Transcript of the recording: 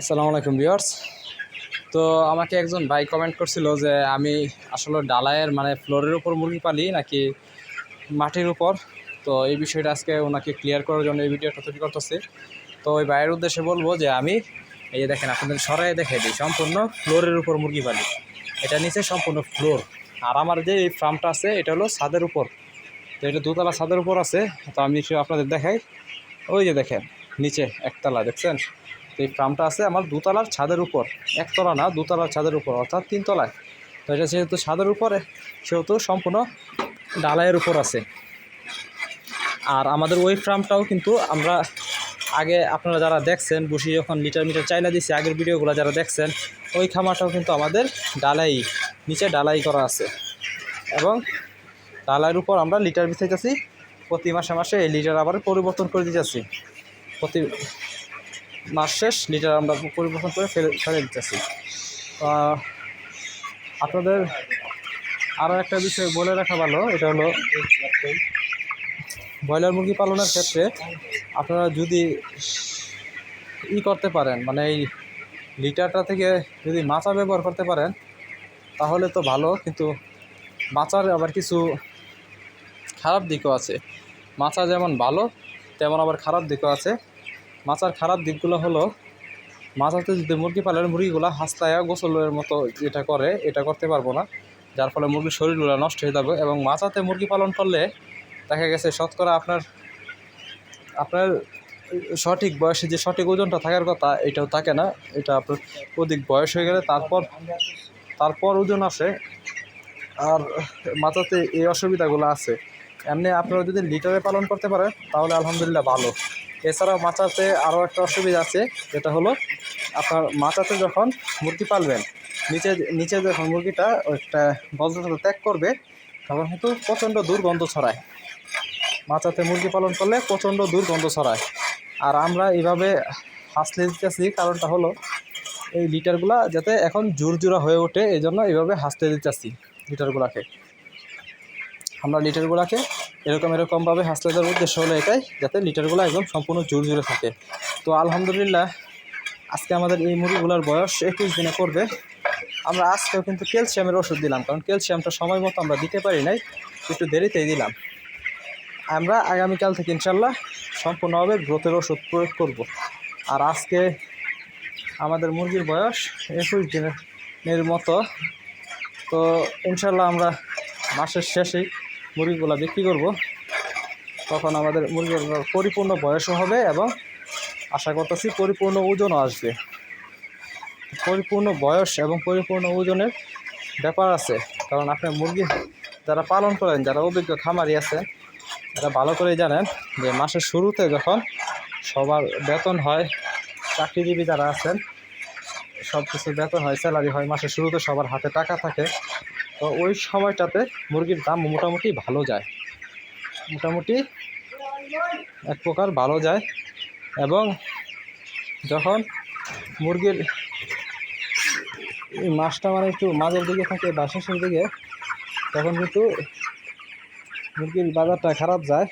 আসসালামু আলাইকুম ভিউয়ার্স। তো আমাকে একজন ভাই কমেন্ট করছিল যে আমি আসলে ডালায়ের মানে ফ্লোরের উপর মুরগি পালি নাকি মাটির উপর? তো এই বিষয়টা আজকে ওনাকে ক্লিয়ার করার জন্য এই ভিডিওটা তৈরি করতেছি। তো ওই ভাইয়ের উদ্দেশ্যে বলব যে আমি, এই দেখেন আপনাদের সরাই দেখে দিই, সম্পূর্ণ ফ্লোরের উপর মুরগি পালি। এটা নিচে সম্পূর্ণ ফ্লোর আর আমার যে এই ফার্মটা আছে, এটা হলো ছাদের উপর। তো এটা দুতলা ছাদের উপর আছে। তো আমি আপনাদের দেখাই। ওই যে দেখেন, নিচে একতলা, দেখছেন? তো এই ফার্মটা আছে আমার দুতলার ছাদের উপর, একতলা না, দুতলার ছাদের উপর, অর্থাৎ তিনতলায়। তো এটা যেহেতু ছাদের উপরে, সেহেতু সম্পূর্ণ ডালাইয়ের উপর আছে। আর আমাদের ওই ফার্মটাও কিন্তু আমরা আগে আপনারা যারা দেখছেন বসি যখন লিটার মিটার চাইনা দিচ্ছে আগের ভিডিওগুলো যারা দেখছেন, ওই খামারটাও কিন্তু আমাদের ডালাই নিচে ডালাই করা আছে। এবং ডালাইয়ের উপর আমরা লিটার বিছাইতেছি, প্রতি মাসে মাসে এই লিটার আবার পরিবর্তন করে দিতেছি। প্রতি মাস শেষ লিটার আমরা পরিবর্তন করে ফেলে ফেলে দিতেছি। আপনাদের আরও একটা বিষয় বলে রাখা ভালো, এটা হলো ব্রয়লার মুরগি পালনের ক্ষেত্রে আপনারা যদি ই করতে পারেন মানে এই লিটারটা থেকে যদি মাচা ব্যবহার করতে পারেন, তাহলে তো ভালো, কিন্তু মাচার আবার কিছু খারাপ দিকও আছে। মাচা যেমন ভালো, তেমন আবার খারাপ দিকও আছে। মাচার খারাপ দিকগুলো হলো মাচাতে যদি মুরগি পালেন, মুরগিগুলো হাসতায়া গোসলের মতো যেটা করে, এটা করতে পারব না। যার ফলে মুরগির শরীরগুলো নষ্ট হয়ে যাবে এবং মাচাতে মুরগি পালন করলে দেখা গেছে শতকরা আপনার আপনার সঠিক বয়সে যে সঠিক ওজনটা থাকার কথা, এটাও থাকে না। এটা আপনার অধিক বয়স হয়ে গেলে তারপর তারপর ওজন আসে। আর মাথাতে এই অসুবিধাগুলো আছে। এমনি আপনারা যদি লিটারে পালন করতে পারেন, তাহলে আলহামদুলিল্লাহ ভালো। এছাড়াও মাচাতে আরও একটা অসুবিধা আছে, যেটা হলো আপনার মাচাতে যখন মুরগি পালবেন, নিচে নিচে যখন মুরগিটা একটা বজ্রটা ত্যাগ করবে, তখন কিন্তু প্রচণ্ড দুর্গন্ধ ছড়ায়। মাচাতে মুরগি পালন করলে প্রচণ্ড দুর্গন্ধ ছড়ায়। আর আমরা এইভাবে হাসলে দিতেছি, কারণটা হলো এই লিটারগুলা যাতে এখন জোরজোড়া হয়ে ওঠে এই জন্য এইভাবে হাসতে দিতেছি লিটারগুলাকে। আমরা লিটারগুলাকে এরকম এরকমভাবে হাসতে দেওয়ার উদ্দেশ্য হলো এটাই, যাতে লিটারগুলো একদম সম্পূর্ণ জোর জুড়ে থাকে। তো আলহামদুলিল্লাহ, আজকে আমাদের এই মুরগিগুলোর বয়স একুশ দিনে করবে। আমরা আজকেও কিন্তু ক্যালসিয়ামের ওষুধ দিলাম, কারণ ক্যালসিয়ামটা সময় মতো আমরা দিতে পারি নাই, একটু দেরিতেই দিলাম। আমরা আগামীকাল থেকে ইনশাল্লাহ সম্পূর্ণভাবে গ্রোথের ওষুধ প্রয়োগ করব। আর আজকে আমাদের মুরগির বয়স একুশ দিনের মতো। তো ইনশাল্লাহ আমরা মাসের শেষেই মুরগিগুলো বিক্রি করব। তখন আমাদের মুরগিগুলো পরিপূর্ণ বয়সও হবে এবং আশা করতেছি পরিপূর্ণ ওজনও আসবে। পরিপূর্ণ বয়স এবং পরিপূর্ণ ওজনের ব্যাপার আছে। কারণ আপনি মুরগি যারা পালন করেন, যারা অভিজ্ঞ খামারি আছেন, তারা ভালো করেই জানেন যে মাসের শুরুতে যখন সবার বেতন হয়, চাকরিজীবী যারা আছেন সব কিছু বেতন হয়, স্যালারি হয়, মাসের শুরুতে সবার হাতে টাকা থাকে। তো ওই সময়টাতে মুরগির দাম মোটামুটি ভালো যায়। মোটামুটি এক প্রকার ভালো যায় এবং যখন মুরগির মাছটা মানে একটু মাঝের দিকে থাকে বা শেষের দিকে, তখন কিন্তু মুরগির বাজারটা খারাপ যায়।